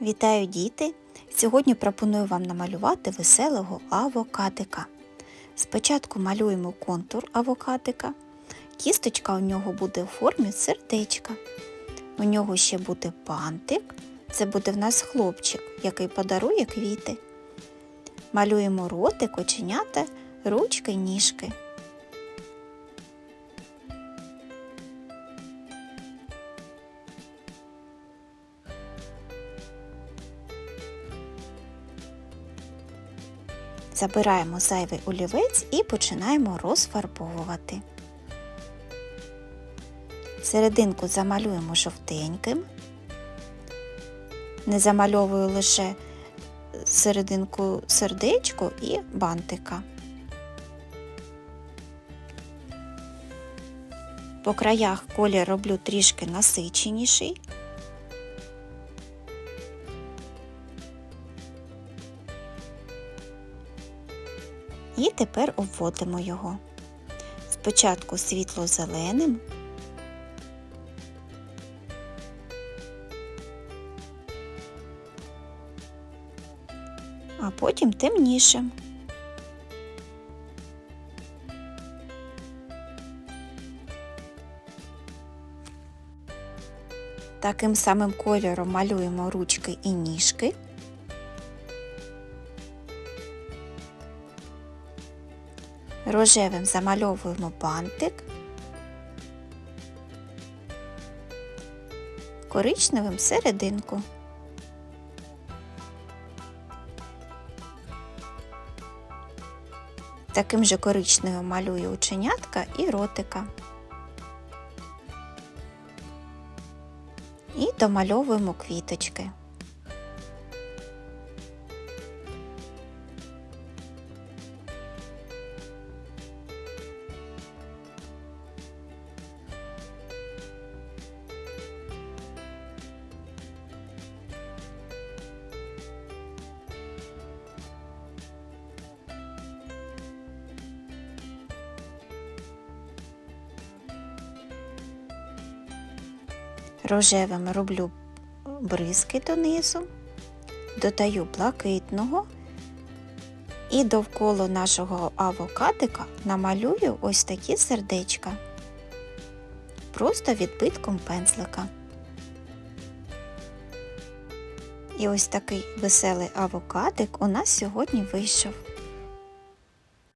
Вітаю діти! Сьогодні пропоную вам намалювати веселого авокадика. Спочатку малюємо контур авокадика. Кісточка у нього буде у формі сердечка. У нього ще буде пантик. Це буде в нас хлопчик, який подарує квіти. Малюємо ротик, оченята, ручки, ніжки. Забираємо зайвий олівець і починаємо розфарбовувати. Серединку замалюємо жовтеньким. Не замальовую лише серединку сердечко і бантика. По краях колір роблю трішки насиченіший. І тепер обводимо його. Спочатку світло-зеленим, а потім темнішим. Таким самим кольором малюємо ручки і ніжки. Рожевим замальовуємо бантик, коричневим серединку. Таким же коричневим малюю оченятка і ротика. І домальовуємо квіточки. Рожевим роблю бризки донизу, додаю блакитного і довкола нашого авокадика намалюю ось такі сердечка, просто відбитком пензлика. І ось такий веселий авокадик у нас сьогодні вийшов.